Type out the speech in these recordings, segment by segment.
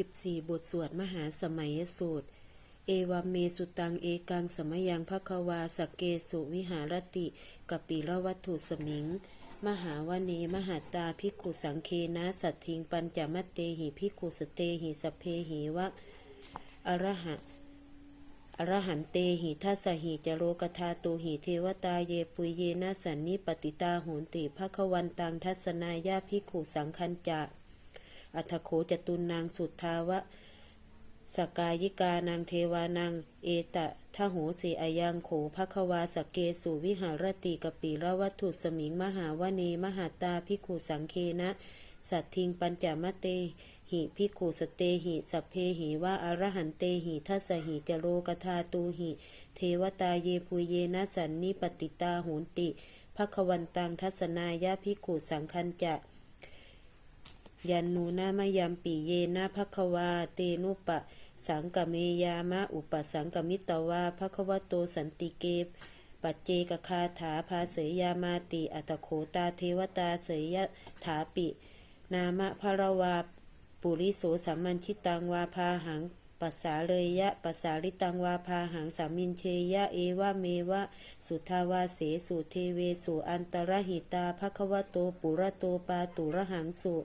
14 บทสวดมหาสมัยสูตร เอวามเมสุตังเอกังสมยังภควาสกเกสุวิหารติกปิระวัตถุสมิง มหาวเนมหาตาภิกุสังเคนะสัตทิงปัญจมเตหิภิกุสเตหิสเพหิวะอรหะอรหันเตหิทัสหิจโรกธาตูหิเทวตาเยปุยเยนะสันนิปติตาโหนติภควันตังทัศนายาภิกขุสังคัญจะ อัทโขจตุนางสุทธาวะสกายิกานางเทวานางเอตะทะโหสีอายังโขภควาสกเกสุวิหารติกปีระวัตถุสมิงมหาวเนมหาตาภิขุสังเคนะ สัตทิงปัญจมะเตหิภิขุสเตหิสัพเพหิวะอรหันเตหิทัสหิจโรกธาตูหิ เทวตาเยปุเยนะสันนิปติตาโหนติภควันตังทัศนายาภิขุสังคัญจะ ยันนูนามยามปีเยนะภควาเตนุปะ สังกเมยามะอุปสังกมิตวาภควโตสันติเกปปัจเจกคาถาภาเสยยามาติอัตโขตาเทวตาเสยยถาปิ นามะภรวาปุริโสสัมมันชิตังวาพาหังปัสสาเลยยะปัสสาลิตังวาพาหังสามินเชยะเอวะเมวะ สุทาวาเสสุเทเวสุอันตรหิตาภควโตปุระโตปาตุระหังสุ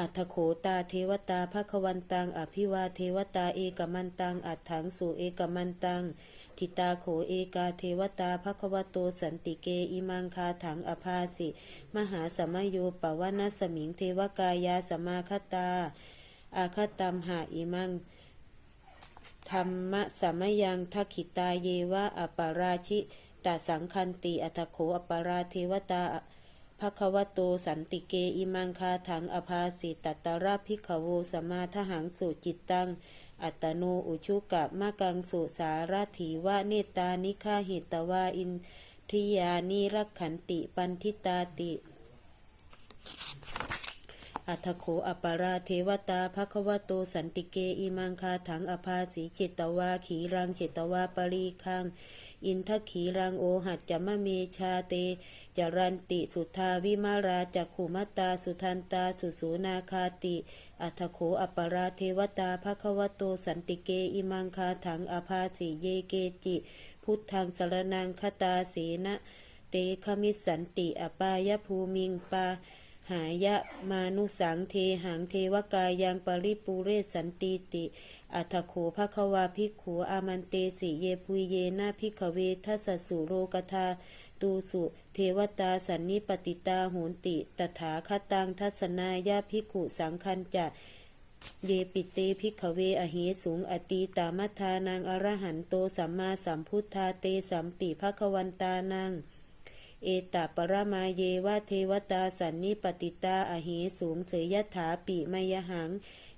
อัทโขตาเทวตาภควันตัง อภิวาเทวตาเอกมันตัง อัฏฐังสุเอกมันตัง ทิตาโขเอกาเทวตาภควโตสันติเกอิมังคาถังอภาสิ มหาสมโยปวนาสมิงเทวกายาสมาคตา อาคตัมหาอิมังธรรมะสมยังทักขิตาเยวะอปาราชิตาสังคันติอัตโขอปาราเทวตา ภควโตสันติเกอิมังคาถังอภาสิตัตาราภิขโวสมาทหังสุจิตตัง อัตโนอุชุกะมะกังสุสารถีวะเนตานิฆาหิตวาอินทริยานิรักขันติปันทิตาติ อัทโขอปาราเทวตาภควโตสันติเกอิมังคาถังอภาสีเจตวาขีรังเจตวาปรีคัง อินทขีรังโอหัจจมะเมชาเตจรันติสุทาวิมาราจักขุมตาสุทันตาสุสูนาคาติ อัทโขอปาราเทวตาภควโตสันติเกอิมังคาถังอภาสีเยเกจิ พุทธังสรนังคตาเสนะเตคมิสันติอปายภูมิงปา หายะมานุสังเทหังเทวกายังปริปูเรศสันติติ อัทโขภควาภิกขูอามันเตสิเยปุยเยนาภิกขเวทัสสุโรกธาตูสุเทวตาสันนิปติตาโหนติ ตถาคตังทัศนายาภิกขุสังคัญจะเยปิเตภิกขเวอเหสูงอตีตามัทานังอรหันโตสัมมาสัมพุทธาเตสัมปิภควันตานัง เอตปรมาเยวะเทวตาสันนิปติตาอเหสูงเสยยถาปิมยหัง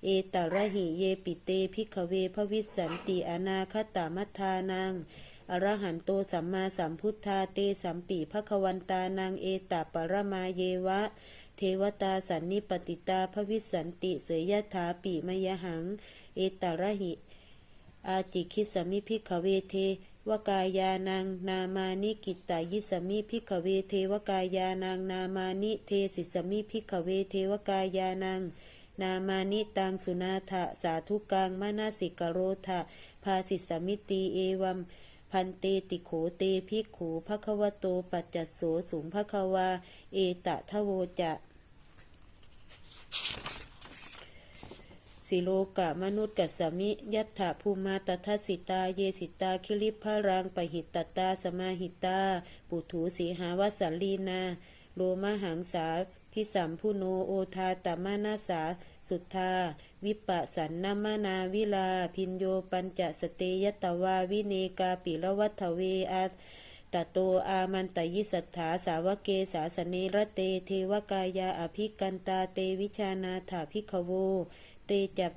เอตระหิเยปิเตภิกขเวภวิสันติอนาคตามัทานังอรหันโตสัมมาสัมพุทธาเตสัมปิภควันตานังเอตปรมาเยวะ เทวตาสันนิปติตาภวิสันติเสยยถาปิมยหัง เอตระหิอาจิคิสมิพิกขเวเท วกายานังนามานิกิตตายิสมิพิกขเวเทวกายานังนามานิเทสิสมิพิกขเวเทวกายานังนามานิตังสุนาทะสาธุกังมานาสิกโรทะภาสิสมิตีเอวัมพันเตติโขเตภิกขูภควโตปัจจโสสูงภควา เอตะทะโวจะ สิโลกะมนุษย์กัสสมิยัตถาภูมาตทัสสิตา เยสิตา คิริพารังปหิตตตา สมาหิตา ปุถุสีหาวสัลลีนา โลมหังสาพิสัมพุโนโอทาตมานาสา สุทธา วิปะสันนามานาวิลา พินโยปัญจสเตยตวา วิเนกาปิละวัฏเวอา ตโตอามันตยิสัทธาสาวเกสาสเนระเตเทวกายาอภิกันตาเตวิชานาถาภิกขโว เตจับ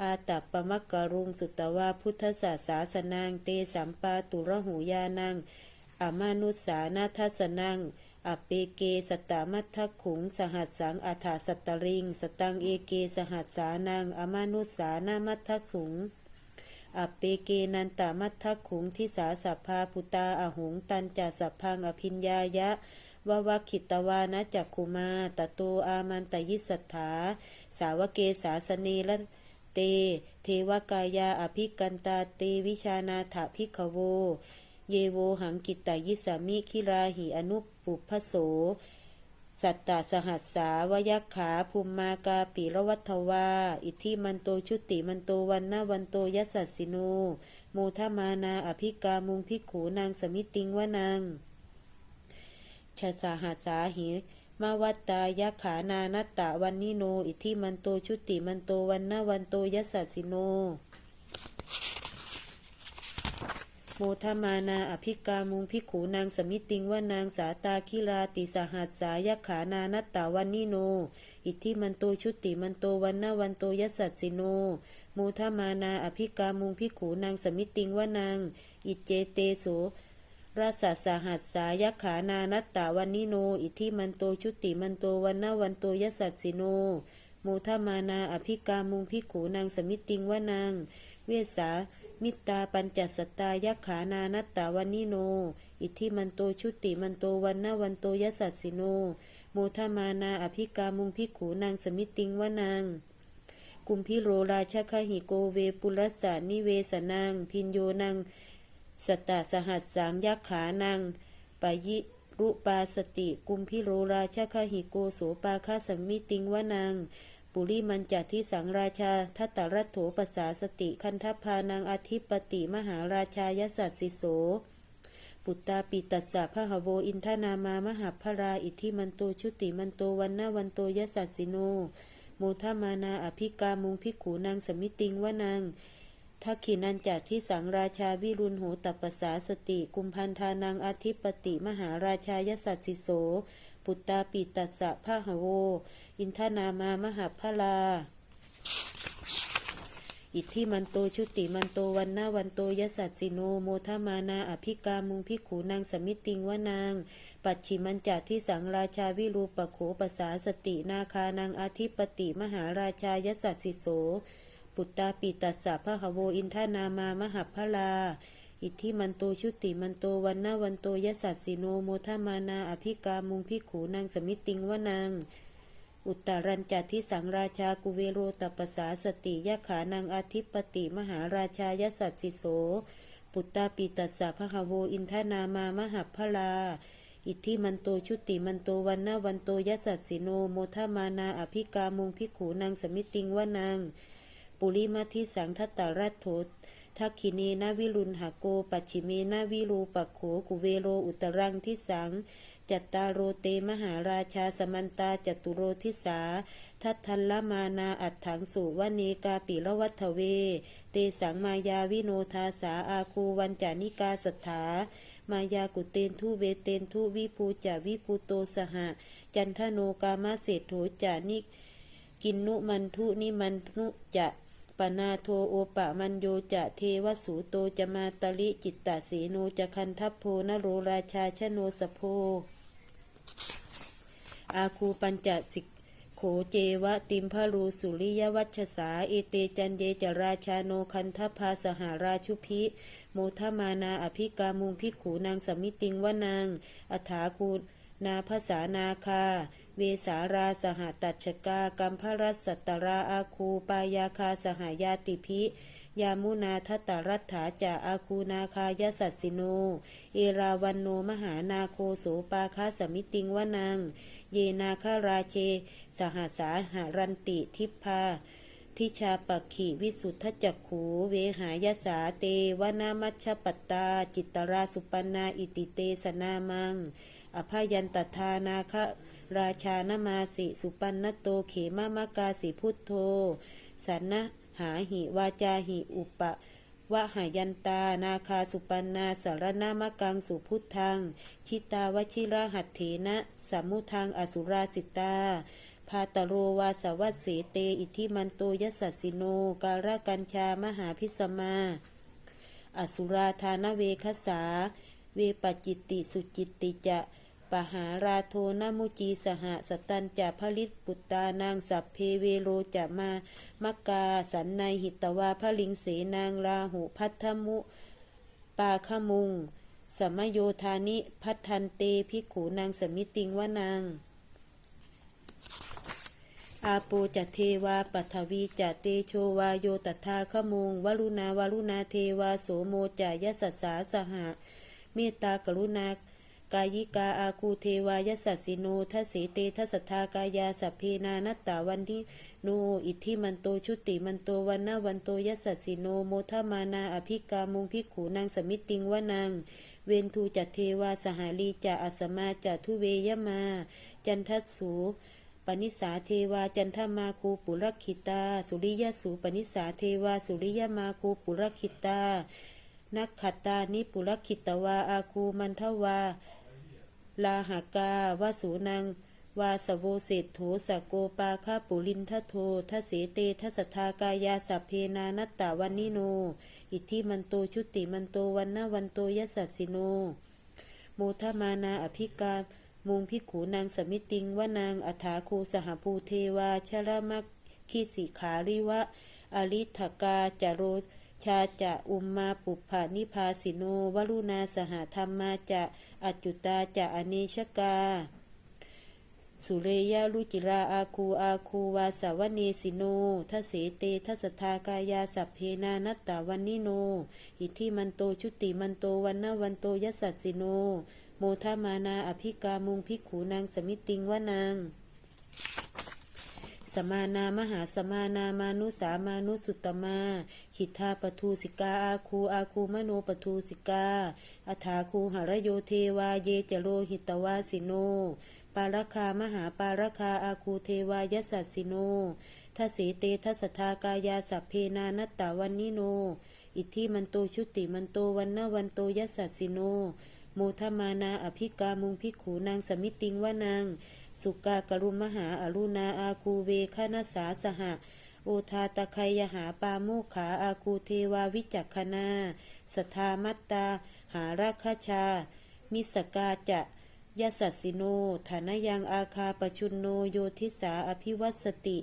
อาตัปปมักกรุงสุตตวาพุทธศาสาสนางเตสัมปาตุระหูยานังอามานุสานาทัสนังอเปเกสตามัททขุง สหัสสังอาถาสตริง สตังเอเกสหัสสานังอามานุสานามัททสุง อปเปเกนันตามัททขุงทิสาสัพพาพุตาอหุงตันจาสัพพังอภิญญายะวาวาคิตวานะจักคุมาตโตอามันตยิสัทธาสาวเกสาสเนละเต เทวกายาอภิกันตาเตวิชานาถาภิกขโว เยโวหังกิตตยิสามิคิราหิอนุปุพโส สัตตาสหัสสาวยักขาภูมมากาปิรวัตวา อิทธิมันโตชุติมันโตวันนาวันโตยัสสัสสิโนโมทมานาอภิกามุงพิกขูนางสมิติงวานางชาสาหัสสาหิมาวัตตายะขานานัตตะวันนิโน อิทธิมันโตชุติมันโตวันนาวันโตยัสสัสสิโน โมทมานาอภิกามุงพิขูนางสมิติงว่านางสาตาคิราติสหัสสายขานานัตตาวันนิโน อิทธิมันโตชุติมันโตวันนาวันโตยัสสัสสิโนโมทมานาอภิกามุงพิขูนางสมิติงว่านางอิเจเตโสราชสาหัสสายขานานัตตาวันนิโน อิทธิมันโตชุติมันโตวันนาวันโตยัสสัสสิโนโมทมานาอภิกามุงพิขูนางสมิติงว่านางเวสา มิตตาปัญจสตายักขานานัตตาวันนิโน อิทธิมันโตชุติมันโตวันนาวันโตยัสสัสสิโน โมทมานาอภิกามุงพิกขูนางสมิติงวานางกุมพิโรราชคหิโกเวปุรัสสานิเวสนาง พินโยนางสตาสหัสสังยักขานางปายิรุปาสติ กุมพิโรราชคหิโกโสปาคาสมิติงวานาง ปุริมันจัที่สังราชาทัตตรัตโถปสาสติคันทพานางอาทิปติมหาราชายสัตสิโส ปุตตาปิตัสสะพหโวอินทนามามหาพราอิทธิมันโตชุติมันโตวันนาวันโตยสัสสิโนโมทมานาอภิกามุงพิกขูนางสมิติงวนางทักขินันจัที่สังราชาวิรุณโหตัปปสาสติ กุมพันธานางอาทิปติมหาราชายสัตสิโส ปุตตาปิตัสสะพหโว อินทนามามหาพลา อิทธิมันโตชุติมันโตวันนาวันโตยสัสสิโนโมทมานาอภิกามุงพิกขูนางสมิติงวานาง ปัจฉิมันจัที่สังราชาวิรูปโขปสาสตินาคานางอาทิปติมหาราชายสัสสิโส ปุตตาปิตัสสะพหโว อินทนามามหาพลา อิทธิมันโตชุติมันโตวันนาวันโตยสัสสิโนโมทมานาอภิกามุงพิขูนางสมิติงวานางอุตรัญจัที่สังราชากุเวโรตปสาสติยะขานางอาทิปติมหาราชายสัตสิโส ปุตตาปิตัสสะพหโวอินทนามามหาพลา อิทธิมันโตชุติมันโตวันนาวันโตยสัตสิโนโมทมานาอภิกามุงพิขูนางสมิติงวานางปุริมาทิสังทัตตารัตโถ ทักขิเนนาวิรุณหาโก ปัจฉิเมนาวิรูปโขกุเวโรอุตรังทิสัง จัตตาโรเตมหาราชาสมันตาจตุโรทิสา ทัตทันละมานาอัฏถังสุวเนกาปิละวัฏเว เตสังมายาวิโนทาสาอาคูวันจานิกาสถามายากุเตนทุเวเตนทุวิภูจาวิภูโตสหะ จันทโนกามาเศรษโถจานิกินนุมันทุนิมันทุจะ ปนาโทโอปะมันโยจะเทวสูโตจะมาตลิจิตตสีโนจะคันทัพโพนโรราชาชโนสโพ อาคูปัญจสิกโขเจวะติมพารูสุริยวัชสาเอเตจันเยจราชาโนคันทพาสหาราชุพิโมทมานาอภิกามุงพิกขูนางสมิติงวานางอัฐาคูนาภาษานาคา เวสาราสหตัชกากัมพรัสสตตราอาคูปายาคาสหายาติพิยามุนาทตตรัตถาจาอาคูนาคายสัสสิโน เอราวันโนมหานาโคโสปาคาสมิติงวนัง เยนาคาราเช สหสาหารันติทิพาทิชาปักขีวิสุทธจักขูเวหายสาเตวนามัชปัตตา จิตตราสุปันนาอิติเตสนามัง อภายันตทานาค ราชานมาสิสุปันนโตเขมามากาสิพุทโธ สันนะหาหิวาจาหิอุปะวะหายันตา นาคาสุปันนาสารนามกังสุพุทธัง ชิตาวชิระหัตเถนะสัมมุทังอสุราสิตาพาตโรวาสวัสเสเต อิทิมันโตยสัสสิโน การะกัญชามหาพิสมา อสุราธานเวคสา เวปจิตติสุจิตติจะ ปหาราโทนมุจีสหสตันจะผลิตปุตตานางสัพเพเวโรจะมามกกาสันในหิตวาพลิงเสนางราหุพัทธมุปาขมุง สมโยธานิพัทันเตภิกขูนางสมิติงวานางอาโปจะเทวาปัทวีจะเตโชวาโยตถาขมุงวรุณาวรุณาเทวาโสโมจายสัสสาสหะเมตตากรุณา กายิกาอาคูเทวายสัสสิโนทัสเสเตทัสทากายาสัพเพนานัตตาวันทิโนอิทธิมันโตชุติมันโตวันนาวันโตยสัสสิโนโมทมานาอภิกามุงพิกขูนางสมิติงวานางเวนทูจัตเทวาสหาลีจะอัสมาจะทุเวยมา จันทัสสูปนิสาเทวาจันทมาคูปุรคิตา สุริยสูปนิสาเทวาสุริยมาคูปุรคิตานักขัตตานิปุรคิตวาอาคูมันทวา ลาหากาวาสูนัง วาสโวเศรษโถสะโกปาคาปุลินทโททเสเตทัสทากายาสัพเพนานัตตาวันนิโน อิทธิมันโตชุติมันโตวันนาวันโตยสัสสิโนโมทมานาอภิกามุงพิขูนางสมิติงว่านางอัฐาคูสหภูเทวาชรมักขีสิขาริวะอริทกาจโร ชาจะอุมมาปุพานิพาสิโนวรุณาสหธรรมาจะอัจจุตาจะอเนชกา สุเรยาลุจิราอาคูอาคูวาสาวเนสิโนทเสเตทัสทากายาสัพเพนานัตตาวันนิโน อิทิมันโตชุติมันโตวันนาวันโตยสัสสิโน โมทามานาอภิกามุงพิกขูนางสมิติงวานาง สมานามหาสมานามานุสามานุสุตตมา ขิทธาปทูสิกาอาคูอาคูมโนปทูสิกาอัฐาคูหรโยเทวาเยจโรหิตวาสิโน ปารคามหาปารคาอาคูเทวายสัสสิโนทัสเสเตทัสทากายาสัพเพนานัตตาวันนิโน อิทธิมันโตชุติมันโตวันนาวันโตยัสสัสสิโนโมทมานาอภิกามุงพิกขูนางสมิติงวานาง สุกากรุมหาอรุณาอาคูเวคานาสาสหะโอทาตะไคยหาปาโมขาอาคูเทวาวิจักขณาสทามัตตา หาราคชา มิสกาจะยสัสสิโน ฐานยังอาคาปชุนโนโยทิสาอภิวัตสติ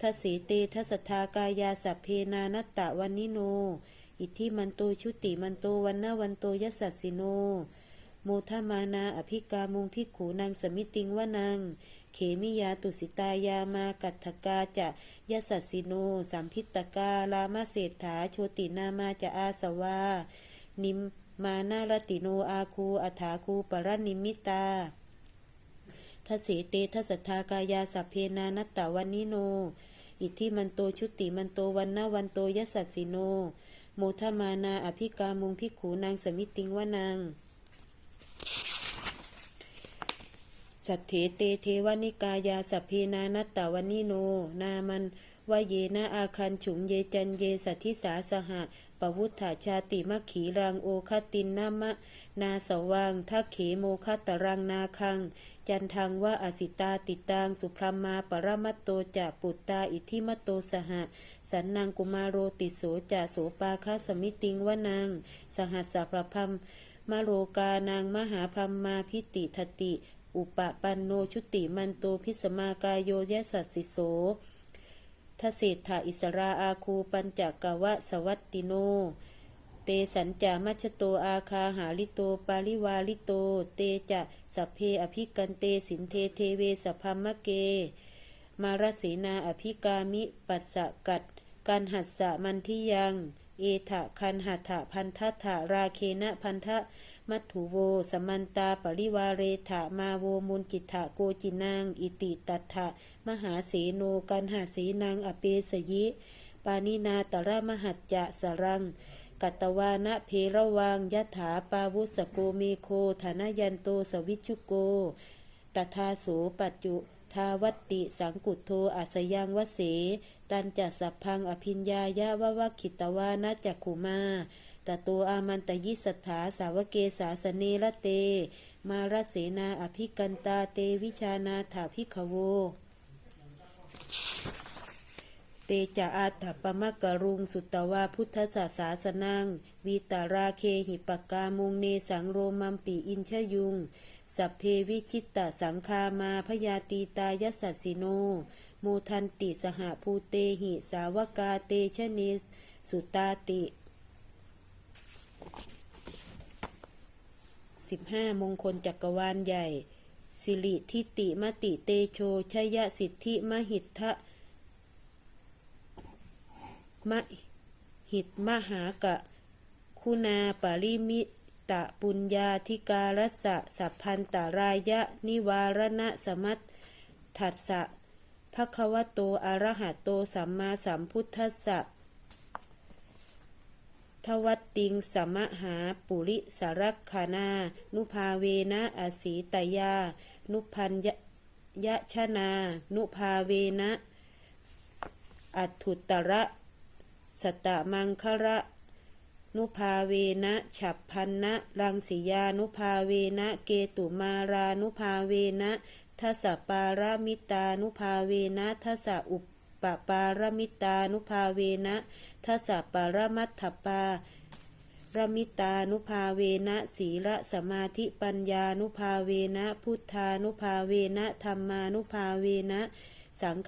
ทเสเตทัสทากายาสัพเพนานัตตะวันนิโน อิทิมันโตชุติมันโตวันนาวันโตยสัสสิโน โมทมานาอภิกามุงพิกขูนางสมิติงวานางเขมิยาตุสิตายามากัตถกาจะยสัสสิโนสัมพิตกาลามาเศรษฐาโชตินามาจะอาสวา นิมมานาลติโนอาคูอัฐาคูปรนิมิตาทเสเตทสสทากายาสัพเพนานัตตวันนิโน อิทธิมันโตชุติมันโตวันนาวันโตยสัสสิโน โมทมานาอภิกามุงพิกขูนางสมิติงวานาง สัทเถเตเทวนิกายาสัพเพนานัตตาวนิโน นามันวเยนะอาคันฉุงเยจันเยสัทธิสาสหะปวุฒาชาติมัคขีรังโอคตินนามะ นาสวังทักเขโมคตรังนาคัง จันทังว่าอสิตาติตังสุพรมมาปรมัตโตจะปุตตาอิทิมโตสหะ สันนังกุมารโรติโสจะโสปาคาสมิติงวานังสหัสสะประพัมมโรกานางมหาพรหมาพิติทติ อุปปันโนชุติมันโตพิสมากายโยยสัสสิโสทเศรษฐาอิสราอาคูปัญจกวะสวัตติโน เตสัญจามัชโตอาคาหาลิโตปาริวาลิโต เตจะสัพเพอภิกันเตสินเทเทเวสพัมมะเก มารสีนาอภิกามิปัสสะกัดกันหัสสะมันทิยัง เอถะคันหัตถะพันทัถะราเคนะพันทะ มัตถุโว สมันตาปริวาเรถะมาโวมุนจิตถะโกจินาง อิติตัตถะมหาเสโนกันหาสีนางอเปสยิ ปานินาตระมหัจจะสรังกัตตวานะเพระวังยะถาปาวุสโกเมโคฐานายันโตสวิชุโกตถาโสปัจจุทาวัตติสังกุโทอัสยังวเส ตันจัสพพังอภิญญายะวะวะขิตวานะจักขุมา ตโตอามันตยิสัทธาสาวเกสาสเนระเต มารเสนาอภิกันตาเตวิชานาถาภิขโว เตจะอาตถปมะกะรุงสุตตวาพุทธศาสาสนังวีตาราเคหิปกามุงเนสังโรมัมปีอินชยุง สัพเพวิคิตตสังคามาพยาตีตายสัสสิโนโมทันติสหภูเตหิสาวกาเตชเนสุตาติ 15 มงคลจักรวาลใหญ่ สิริทิติมติเตโชชยสิทธิมหิทธะมหิตมหากะ คุณาปริมิตะปุญญาธิการสะสัพพันตารายะ นิวารณะสมัตถัสสะภะควะโตอระหะโตสัมมาสัมพุทธัสสะ ทวัตติงสมหาปุริสารักขานา นุภาเวนะอสีตยา นุพันยยะชนา นุภาเวนะ อัตุตระสตะมังคะระ นุภาเวนะฉับพันนะรังสียา นุภาเวนะ เกตุมารา นุภาเวนะทัสปารามิตา นุภาเวนะทัสอุป ปปารมิตานุภาเวนะทัสสะปารมัตถปารมิตานุภาเวนะศีลสมาธิปัญญานุภาเวนะพุทธานุภาเวนะธรรมานุภาเวนะสังฆ